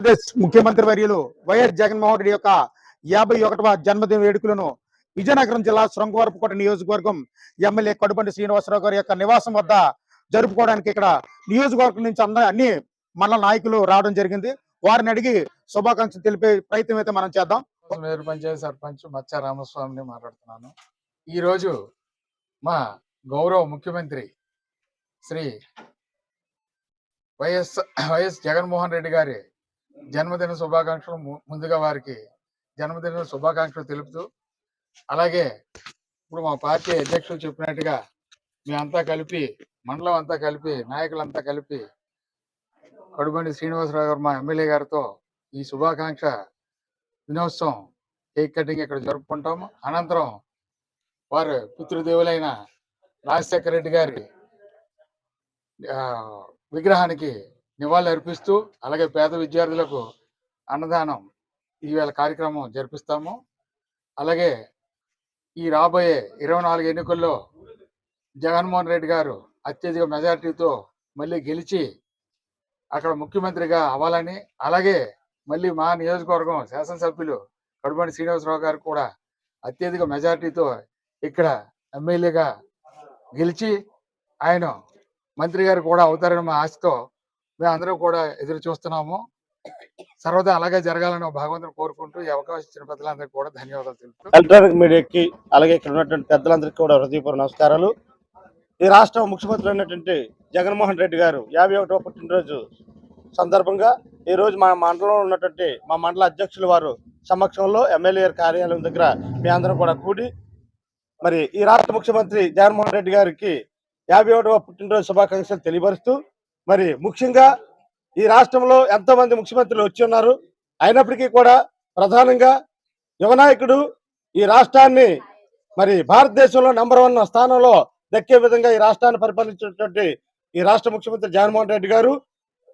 ఆంధ్రప్రదేశ్ ముఖ్యమంత్రి వర్యులు వైఎస్ జగన్మోహన్ రెడ్డి యొక్క యాభై ఒకటవ జన్మదిన వేడుకలను విజయనగరం జిల్లా శృంగవరపుకోట నియోజకవర్గం ఎమ్మెల్యే కడుపండి శ్రీనివాసరావు గారి యొక్క నివాసం వద్ద జరుపుకోవడానికి ఇక్కడ నియోజకవర్గం నుంచి అంద అన్ని మండల నాయకులు రావడం జరిగింది. వారిని అడిగి శుభాకాంక్షలు తెలిపే ప్రయత్నం అయితే మనం చేద్దాం. మేరు పంచాయతీ సర్పంచ్ మచ్చ రామస్వామిని మాట్లాడుతున్నాను. ఈరోజు మా గౌరవ ముఖ్యమంత్రి శ్రీ వైఎస్ వైఎస్ జగన్మోహన్ రెడ్డి గారి జన్మదిన శుభాకాంక్షలు ముందుగా వారికి జన్మదిన శుభాకాంక్షలు తెలుపుతూ అలాగే ఇప్పుడు మా పార్టీ అధ్యక్షులు చెప్పినట్టుగా మేమంతా కలిపి మండలం అంతా కలిపి నాయకులంతా కలిపి కడుబండి శ్రీనివాసరావు గారు మా ఎమ్మెల్యే గారితో ఈ శుభాకాంక్ష దినోత్సవం కేక్ కటింగ్ ఇక్కడ జరుపుకుంటాము. అనంతరం వారు పితృదేవులైన రాజశేఖర రెడ్డి గారి విగ్రహానికి నివాళులు అర్పిస్తూ అలాగే పేద విద్యార్థులకు అన్నదానం ఈవేళ కార్యక్రమం జరిపిస్తాము. అలాగే ఈ రాబోయే ఇరవై నాలుగు ఎన్నికల్లో జగన్మోహన్ రెడ్డి గారు అత్యధిక మెజార్టీతో మళ్ళీ గెలిచి అక్కడ ముఖ్యమంత్రిగా అవ్వాలని అలాగే మళ్ళీ మా నియోజకవర్గం శాసనసభ్యులు కడుబండి శ్రీనివాసరావు గారు కూడా అత్యధిక మెజార్టీతో ఇక్కడ ఎమ్మెల్యేగా గెలిచి ఆయన మంత్రి గారు కూడా అవుతారని మా ఆశతో మేము అందరూ కూడా ఎదురు చూస్తున్నాము. సర్వదా అలాగే జరగాలని భగవంతుని కోరుకుంటూ ఈ అవకాశం ఇచ్చిన పెద్దలందరికీ కూడా ధన్యవాదాలు తెలుపుతూ ఎలక్ట్రానిక్ మీడియాకి అలాగే ఇక్కడ ఉన్నటువంటి పెద్దలందరికీ కూడా హృదయపూర్వ నమస్కారాలు. ఈ రాష్ట్ర ముఖ్యమంత్రి అయినటువంటి జగన్మోహన్ రెడ్డి గారు యాభై ఒకటో పుట్టినరోజు సందర్భంగా ఈ రోజు మా మండలంలో ఉన్నటువంటి మా మండల అధ్యక్షుల వారు సమక్షంలో ఎమ్మెల్యే కార్యాలయం దగ్గర మీ అందరం కూడా కూడి మరి ఈ రాష్ట్ర ముఖ్యమంత్రి జగన్మోహన్ రెడ్డి గారికి యాభై ఒకటవ పుట్టినరోజు శుభాకాంక్షలు తెలియపరుస్తూ మరి ముఖ్యంగా ఈ రాష్ట్రంలో ఎంతో మంది ముఖ్యమంత్రులు వచ్చి ఉన్నారు. అయినప్పటికీ కూడా ప్రధానంగా యువనాయకుడు ఈ రాష్ట్రాన్ని మరి భారతదేశంలో నంబర్ వన్ స్థానంలో దక్కే విధంగా ఈ రాష్ట్రాన్ని పరిపాలించినటువంటి ఈ రాష్ట్ర ముఖ్యమంత్రి జగన్మోహన్ రెడ్డి గారు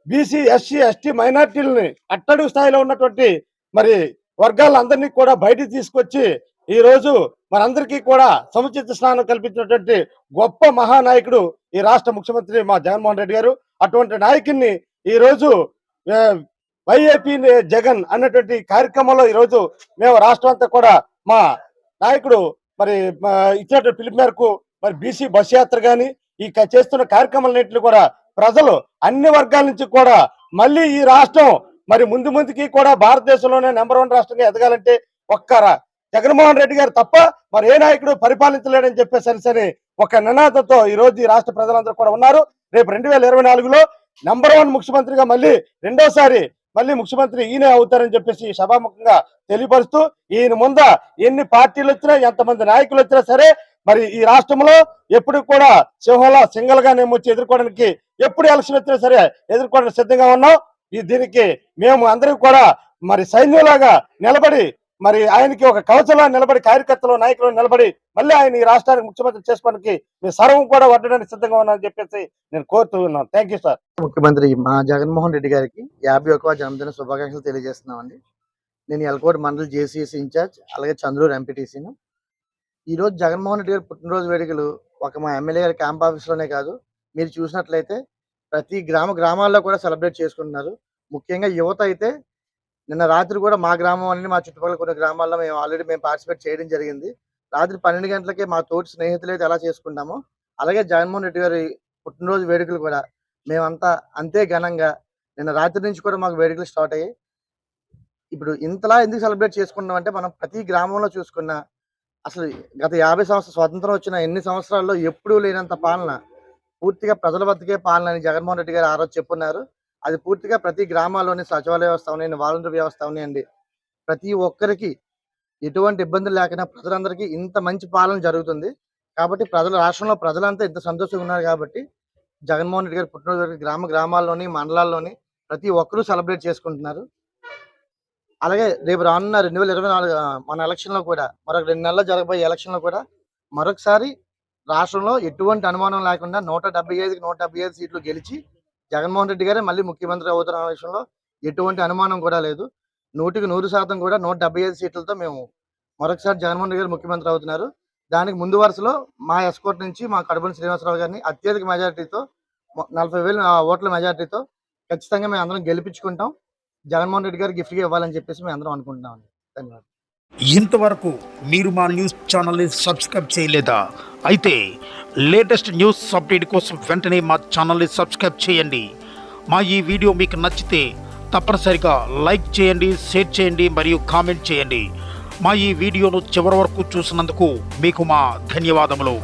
బీసీ ఎస్సీ ఎస్టీ మైనార్టీలని అట్టడుగు స్థాయిలో ఉన్నటువంటి మరి వర్గాలందరినీ కూడా బయటికి తీసుకొచ్చి ఈ రోజు మనందరికీ కూడా సముచిత స్నానం కల్పించినటువంటి గొప్ప మహానాయకుడు ఈ రాష్ట్ర ముఖ్యమంత్రి మా జగన్మోహన్ రెడ్డి గారు. అటువంటి నాయకుడిని ఈ రోజు వైఏపీ జగన్ అన్నటువంటి కార్యక్రమంలో ఈ రోజు మేము రాష్ట్రం అంతా కూడా మా నాయకుడు మరి ఇచ్చినటువంటి పిలుపు మేరకు మరి బీసీ బస్ యాత్ర కానీ ఈ చేస్తున్న కార్యక్రమాలన్నింటినీ కూడా ప్రజలు అన్ని వర్గాల నుంచి కూడా మళ్ళీ ఈ రాష్ట్రం మరి ముందు ముందుకి కూడా భారతదేశంలోనే నెంబర్ వన్ రాష్ట్రంగా ఎదగాలంటే ఒక్కరా జగన్మోహన్ రెడ్డి గారు తప్ప మరి ఏ నాయకుడు పరిపాలించలేడని చెప్పేసరిసరి ఒక నినాదంతో ఈ రోజు ఈ రాష్ట్ర ప్రజలందరూ కూడా ఉన్నారు. రేపు రెండు వేల ఇరవై నాలుగులో నంబర్ వన్ ముఖ్యమంత్రిగా మళ్ళీ రెండోసారి మళ్ళీ ముఖ్యమంత్రి ఈయనే అవుతారని చెప్పేసి సభాముఖంగా తెలియపరుస్తూ ఈయన ముంద ఎన్ని పార్టీలు వచ్చినా ఎంతమంది నాయకులు వచ్చినా సరే మరి ఈ రాష్ట్రంలో ఎప్పుడు కూడా సింహంలో సింగల్గా మేము వచ్చి ఎదుర్కోవడానికి ఎప్పుడు ఎలక్షన్ వచ్చినా సరే ఎదుర్కోవడానికి సిద్ధంగా ఉన్నాం. ఈ దీనికి మేము అందరం కూడా మరి సైన్యంలాగా నిలబడి మరి ఆయనకి ఒక కవచలా నిలబడి కార్యకర్తలు నాయకులు నిలబడి మళ్ళీ ఆయన ఈ రాష్ట్రానికి ముఖ్యమంత్రి చేసుకోవడానికి మీ సర్వం కూడా వడ్డడానికి సిద్ధంగా ఉన్నానని చెప్పేసి నేను కోరుతూ ఉన్నాను. థ్యాంక్ యూ సార్ ముఖ్యమంత్రి మా జగన్మోహన్ రెడ్డి గారికి యాభై ఒకవ జన్మదిన శుభాకాంక్షలు తెలియజేస్తున్నామండి. నేను ఎల్కోట్ మండలి జేసీఎస్ ఇన్ఛార్జ్ అలాగే చంద్రూరు ఎంపీటీసీను ఈరోజు జగన్మోహన్ రెడ్డి గారి పుట్టినరోజు వేడుకలు ఒక మా ఎమ్మెల్యే గారి క్యాంప్ ఆఫీస్లోనే కాదు మీరు చూసినట్లయితే ప్రతి గ్రామ గ్రామాల్లో కూడా సెలబ్రేట్ చేసుకుంటున్నారు. ముఖ్యంగా యువత అయితే నిన్న రాత్రి కూడా మా గ్రామం అన్ని మా చుట్టుపక్కల కొన్ని గ్రామాల్లో మేము ఆల్రెడీ మేము పార్టిసిపేట్ చేయడం జరిగింది. రాత్రి పన్నెండు గంటలకే మా తోటి స్నేహితులు అయితే ఎలా చేసుకుంటామో అలాగే జగన్మోహన్ రెడ్డి గారి పుట్టినరోజు వేడుకలు కూడా మేమంతా అంతే ఘనంగా నిన్న రాత్రి నుంచి కూడా మాకు వేడుకలు స్టార్ట్ అయ్యాయి. ఇప్పుడు ఇంతలా ఎందుకు సెలబ్రేట్ చేసుకున్నాం అంటే మనం ప్రతి గ్రామంలో చూసుకున్న అసలు గత యాభై సంవత్సరాలు స్వతంత్రం వచ్చిన ఎన్ని సంవత్సరాల్లో ఎప్పుడూ లేనంత పాలన పూర్తిగా ప్రజల వద్దకే పాలన అని జగన్మోహన్ రెడ్డి గారు ఆ రోజు చెప్పున్నారు. అది పూర్తిగా ప్రతి గ్రామాల్లోని సచివాలయ వ్యవస్థ ఉన్నాయండి వాలంటీర్ వ్యవస్థ ఉన్నాయండి. ప్రతి ఒక్కరికి ఎటువంటి ఇబ్బందులు లేకుండా ప్రజలందరికీ ఇంత మంచి పాలన జరుగుతుంది. కాబట్టి ప్రజల రాష్ట్రంలో ప్రజలంతా ఇంత సంతోషంగా ఉన్నారు కాబట్టి జగన్మోహన్ రెడ్డి గారి పుట్టినరోజు గ్రామ గ్రామాల్లోని మండలాల్లోని ప్రతి ఒక్కరూ సెలబ్రేట్ చేసుకుంటున్నారు. అలాగే రేపు రానున్న రెండు వేల ఇరవై నాలుగు మన ఎలక్షన్లో కూడా మరొక రెండు నెలల్లో జరగబోయే ఎలక్షన్లో కూడా మరొకసారి రాష్ట్రంలో ఎటువంటి అనుమానం లేకుండా నూట డెబ్బై ఐదుకి నూట డెబ్బై ఐదు సీట్లు గెలిచి జగన్మోహన్ రెడ్డి గారే మళ్ళీ ముఖ్యమంత్రి అవుతున్న విషయంలో ఎటువంటి అనుమానం కూడా లేదు. నూటికి నూరు శాతం కూడా నూట డెబ్బై ఐదు సీట్లతో మేము మరొకసారి జగన్మోహన్ రెడ్డి గారు ముఖ్యమంత్రి అవుతున్నారు. దానికి ముందు వరుసలో మా ఎస్కోర్ట్ నుంచి మా కడుపుని శ్రీనివాసరావు గారిని అత్యధిక మెజారిటీతో నలభై వేల ఓట్ల మెజారిటీతో ఖచ్చితంగా మేము అందరం గెలిపించుకుంటాం. జగన్మోహన్ రెడ్డి గారు గిఫ్ట్గా ఇవ్వాలని చెప్పేసి మేము అందరం అనుకుంటున్నాం ధన్యవాదాలు. ఇంతవరకు మీరు మా న్యూస్ ఛానల్ని సబ్స్క్రైబ్ చేయలేదా? అయితే లేటెస్ట్ న్యూస్ అప్డేట్ కోసం వెంటనే మా ఛానల్ని సబ్స్క్రైబ్ చేయండి. మా ఈ వీడియో మీకు నచ్చితే తప్పనిసరిగా లైక్ చేయండి షేర్ చేయండి మరియు కామెంట్ చేయండి. మా ఈ వీడియోను చివరి వరకు చూసినందుకు మీకు మా ధన్యవాదములు.